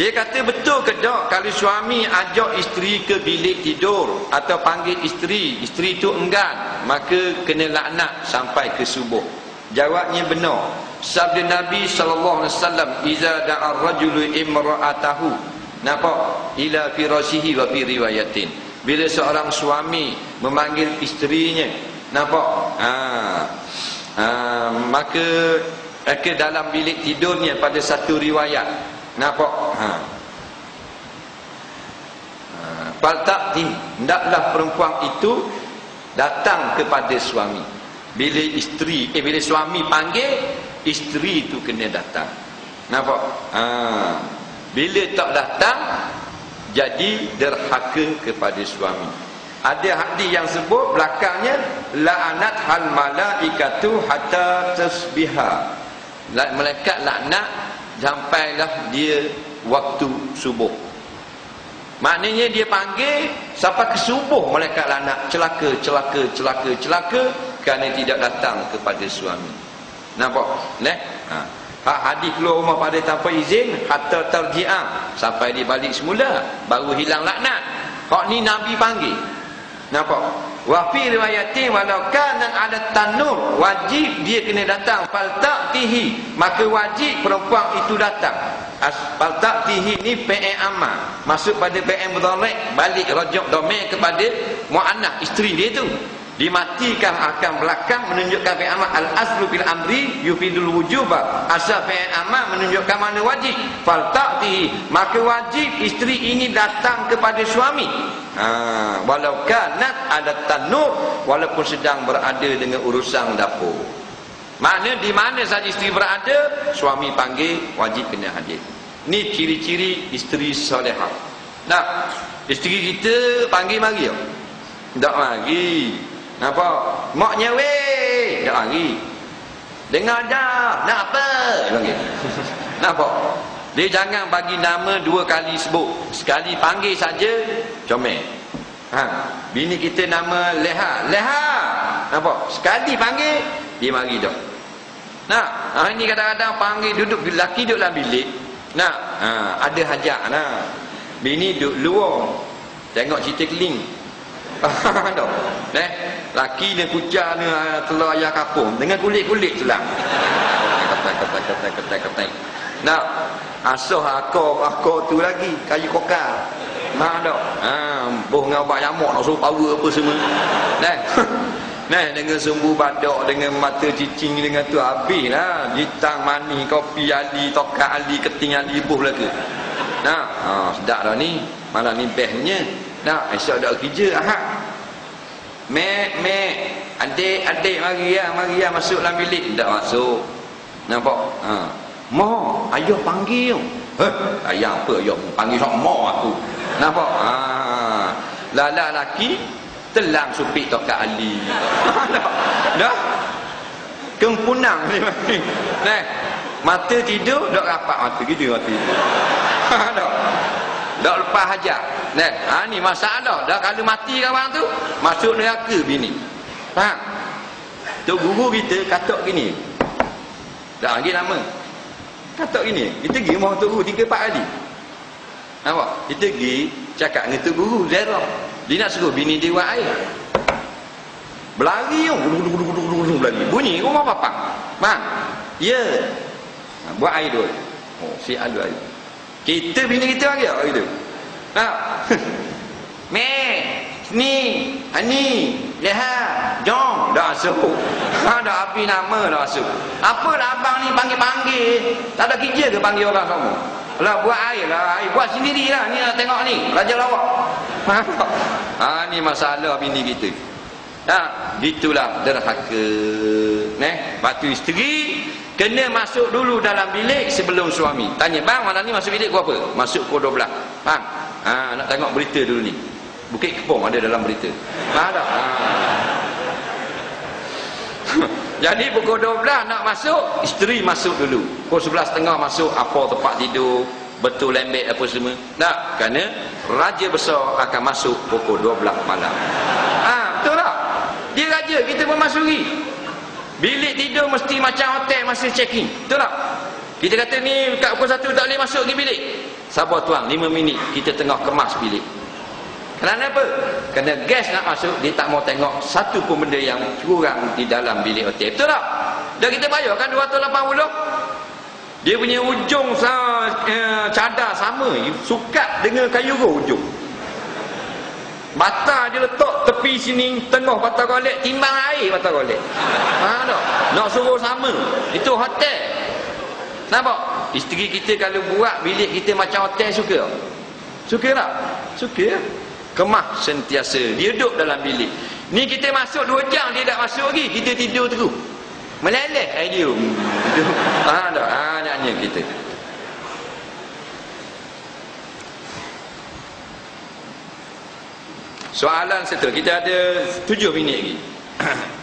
Dia kata betul ke tak kalau suami ajak isteri ke bilik tidur atau panggil isteri, isteri itu enggan, maka kena laknat sampai ke subuh. Jawabnya benar. Sabda Nabi sallallahu alaihi wasallam, "Iza da'a ar-rajulu imra'atahu" Nampak? Ila firashihi wa fi riwayatin. Bila seorang suami memanggil isterinya, nampak? Ha. Ha, maka ke dalam bilik tidurnya pada satu riwayat Nampak? Ha. Fal ha. ta'ti hendaklah perempuan itu datang kepada suami. Bila isteri eh bila suami panggil, isteri itu kena datang. Nampak? Ha. Bila tak datang jadi derhaka kepada suami. Ada hadis yang sebut belakangnya la'anat hal malaikatu hatta tasbiha. Malaikat laknat sampailah dia waktu subuh. Maknanya dia panggil sampai ke subuh malaikat lanak celaka celaka celaka celaka kerana tidak datang kepada suami. Nampak? Ne ha. Hak hadis keluar rumah pada tanpa izin hatta tarji'ah sampai dia balik semula baru hilang laknat. Hak ni nabi panggil. Nampak Wa fi riwayatin walau kana ada tanur wajib dia kena datang. Fal ta'tihi maka wajib perempuan itu datang. As fal ta'tihi ni PM amma masuk pada PM mudhari balik rajak domain kepada muannah isteri dia tu. Dimatikan akan belakang menunjukkan fi'il amal. Al aslu bil amri yufidul wujuba. Asal fi'il amal menunjukkan mana wajib. Fal ta'tihi maka wajib isteri ini datang kepada suami ha walau kanat ada tanur walaupun sedang berada dengan urusan dapur mana di mana saja isteri berada suami panggil wajib kena hadir ni ciri-ciri isteri solehah nah isteri kita panggil mari tak mari Napa? Maknya weh, dak lagi. Dengar dah, nak apa? Lagi. Napa? Dia jangan bagi nama dua kali sebut. Sekali panggil saja, comel. Ha, bini kita nama Leha. Leha. Napa? Sekali panggil, dia mari dah. Nah, ha, ini kadang-kadang panggil duduk lelaki duduk dalam bilik. Nah, ha, ada hajat nah. Bini duduk luar. Tengok cerita keling. Ada. Eh, laki ni kucing ni ah, telur ayam kapung dengan kulit-kulit selang. Kata kata kata kata kata. Nak asuh akor akor tu lagi kayu kokar. Mak ada. Ha, boh dengan obat nyamuk nak suruh power apa semua. Nah. Nah, dengan sumbu badak, dengan mata cicing, dengan tu habislah. Jitang, mani, kopi, ali, tokak, ali, keting, ali, buh lagi. Nah, ha, sedap dah ni. Malah ni bestnya. Nak, esok ada kerja Ahad. Mek, mek. Adik, adik mari ya, mari ya masuk dalam bilik. Tak masuk. Nampak? Ha. Mo, ayah panggil. Eh, ayah apa ayah panggil sok mo aku. Nampak? Ha. Lala laki telang supik tokak Ali. Dah? Kempunang ni. Nah, mata tidur dak rapat mata gitu mati. Dah. Dak lepas hajat. Nah, ha ni masalah. Dah kalau mati kawan tu, masuk neraka bini. Faham? Tu guru kita katok gini. Dah lagi lama. Katok gini. Kita pergi rumah guru 3 4 kali. Nampak? Kita pergi cakap dengan tu guru Zera. Dia nak suruh bini dia buat air. Berlari yo, gulu berlari. Bunyi rumah bapak. Faham? Ya. Buat air dulu. Oh, si alu air. Kita bini kita lagi tak gitu. Ha. Me, ni, ani, jom, dah suruh. Ha, dah api nama dah suruh. Apa lah abang ni panggil-panggil? Tak ada kerja ke panggil orang semua? Lah buat air lah, air buat sendiri lah. Ni nak tengok ni, raja lawak. Ha, ha ni masalah bini kita. Ha, gitulah derhaka. Neh, batu isteri Kena masuk dulu dalam bilik sebelum suami. Tanya, bang, malam ni masuk bilik pukul apa? Masuk pukul 12. Faham? Ha, nak tengok berita dulu ni. Bukit Kepong ada dalam berita. Faham tak? Ha. Jadi pukul 12 nak masuk, isteri masuk dulu. Pukul 11 tengah masuk, apa tempat tidur, betul lembek apa semua. Tak, kerana raja besar akan masuk pukul 12 malam. Ha, betul tak? Dia raja, kita pun masuki. Bilik tidur mesti macam hotel masa check-in. Betul tak? Kita kata ni kat pukul 1 tak boleh masuk ke bilik. Sabar tuan, lima minit kita tengah kemas bilik. Kenapa? Kerana gas nak masuk, dia tak mau tengok satu pun benda yang kurang di dalam bilik hotel. Betul tak? Dan kita bayar kan 280? Dia punya ujung uh, cadar sama. Sukat dengan kayu go ujung. Bata dia letak tepi sini, tengah bata golek, timbang air bata golek. Ha tak? Nak suruh sama. Itu hotel. Nampak? Isteri kita kalau buat bilik kita macam hotel suka? Suka tak? Suka kemah sentiasa. Dia duduk dalam bilik. Ni kita masuk dua jam dia tak masuk lagi. Kita tidur terus meleleh dia ha dah ha naknya kita. Soalan seterusnya kita ada tujuh minit lagi